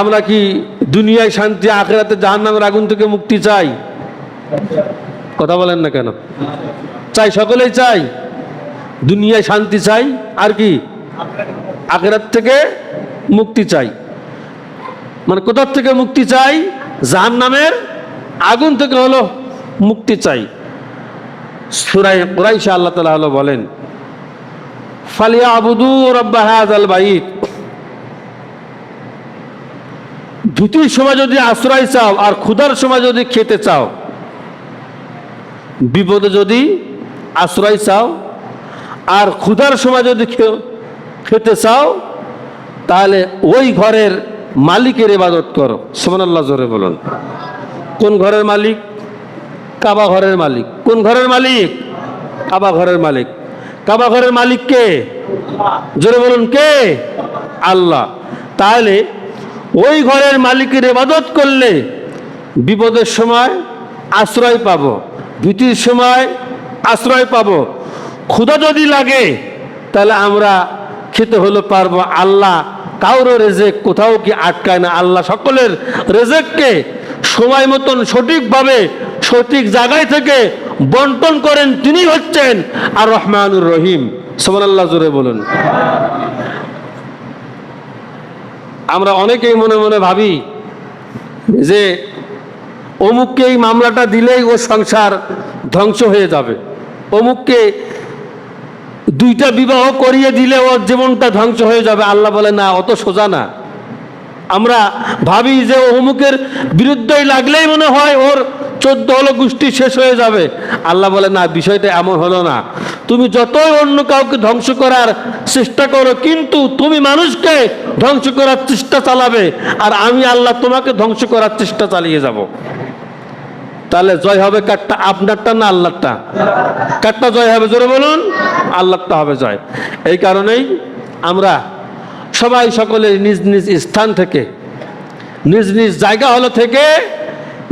আমরা কি দুনিয়ায় শান্তি, আখেরাতে জাহান্নামের আগুন থেকে মুক্তি চাই? কথা বলেন না কেন? চাই, সকলেই চাই। দুনিয়ায় শান্তি চাই, আর কি? আখেরাত থেকে মুক্তি চাই। মানে কোথার থেকে মুক্তি চাই? জাহান নামের আগুন থেকে হলো মুক্তি চাই। সুরাই কুরাইশা আল্লাহ তালা হলো বলেন ফালিয়া আবুদু রব্বা হাজাল বাইত। ভীতির সময় যদি আশ্রয় চাও আর ক্ষুধার সময় যদি খেতে চাও, বিপদে যদি আশ্রয় চাও আর ক্ষুধার সময় যদি খেতে চাও, তাহলে ওই ঘরের মালিকের ইবাদত করো। সোমানাল্লাহ জোরে বলুন। কোন ঘরের মালিক? কাবা ঘরের মালিক। কোন ঘরের মালিক? কাবা ঘরের মালিক। কাবা ঘরের মালিক কে? জোরে বলুন, কে? আল্লাহ। তাহলে ওই ঘরের মালিকের ইবাদত করলে বিপদের সময় আশ্রয় পাবো, ভীতির সময় আশ্রয় পাবো। ক্ষুধা যদি লাগে, তাহলে আমরা খেতে হলে পারব আল্লাহ। কারও রেজেক কোথাও কি আটকায় না, আল্লাহ সকলের রেজেককে সময় মতন সঠিকভাবে সঠিক জায়গায় থেকে বন্টন করেন, তিনি হচ্ছেন আর রহমানুর রহিম। সোমান আল্লাহ জোরে বলুন। আমরা অনেকেই মনে মনে ভাবি যে অমুককে এই মামলাটা দিলেই ওর সংসার ধ্বংস হয়ে যাবে। অমুককে দুইটা বিবাহ করিয়ে দিলে ওর জীবনটা ধ্বংস হয়ে যাবে। আল্লাহ বলে, না, অত সোজা না। আমরা ভাবি যে অমুকের বিরুদ্ধেই লাগলেই মনে হয় ওর চোদ্দ হলো গোষ্ঠী শেষ হয়ে যাবে। আল্লাহ বলে, না, বিষয়টা এমন হলো না। তুমি যতই অন্য কাউকে ধ্বংস করার চেষ্টা করো, কিন্তু তুমি মানুষকে ধ্বংস করার চেষ্টা চালাবে, আর আমি আল্লাহ তোমাকে ধ্বংস করার চেষ্টা চালিয়ে যাব। তাহলে জয় হবে কাঠটা আপনারটা না আল্লাহটা কাঠটা জয় হবে, জোরে বলুন আল্লাহটা হবে জয়। এই কারণেই আমরা সবাই সকলে নিজ নিজ স্থান থেকে, নিজ নিজ জায়গা হলো থেকে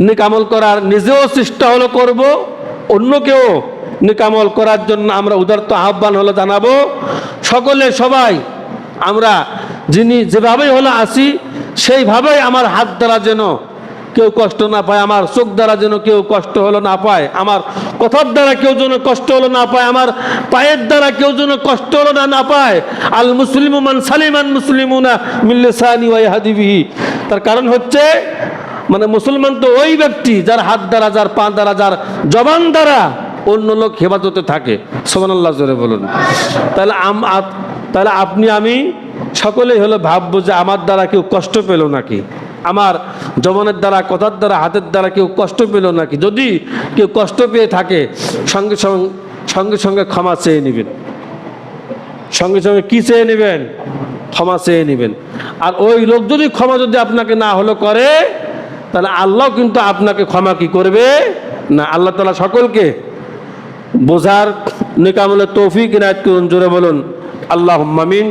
নিকামল করার নিজেও চেষ্টা হলো করব, অন্যকেও নিকামল করার জন্য আমরা উদার্ত আহ্বান হলো জানাব। সকলে সবাই আমরা যিনি যেভাবেই হলো আসি, সেইভাবেই আমার হাত দ্বারা যেন কেউ কষ্ট না পায়, আমার চোখ দ্বারা যেন কেউ কষ্ট হলো না পায়, আমার কথার দ্বারা কেউ যেন কষ্ট হলো না পায়, আমার পায়ের দ্বারা কেউ যেন কষ্ট হলো না না পায়। আল মুসলিম মান সালিমান মুসলিমুনা মিল্লেসানি ওয়াই হাদিবিহি তার কারণ হচ্ছে মানে মুসলমান তো ওই ব্যক্তি যার হাত দ্বারা, যার পা দ্বারা, যার জবান দ্বারা অন্য লোক হেফাজতে থাকে। সোমান আল্লাহ জোরে বলুন। তাহলে আম- তাহলে আপনি, আমি সকলেই হলো ভাববো যে আমার দ্বারা কেউ কষ্ট পেল নাকি? আমার জবানের দ্বারা, কথার দ্বারা, হাতের দ্বারা কেউ কষ্ট পেল নাকি? যদি কেউ কষ্ট পেয়ে থাকে, সঙ্গে সঙ্গে সঙ্গে সঙ্গে ক্ষমা চেয়ে নেবেন। সঙ্গে সঙ্গে কি চেয়ে নেবেন? ক্ষমা চেয়ে নেবেন। আর ওই লোক যদি ক্ষমা যদি আপনাকে না হলো করে, তাহলে আল্লাহ কিন্তু আপনাকে ক্ষমা কি করবে? না, আল্লাহ তালা সকলকে বোঝার নিকামলের তৌফিক ইনায়ত করুন জোরে বলুন আল্লাহ মামিন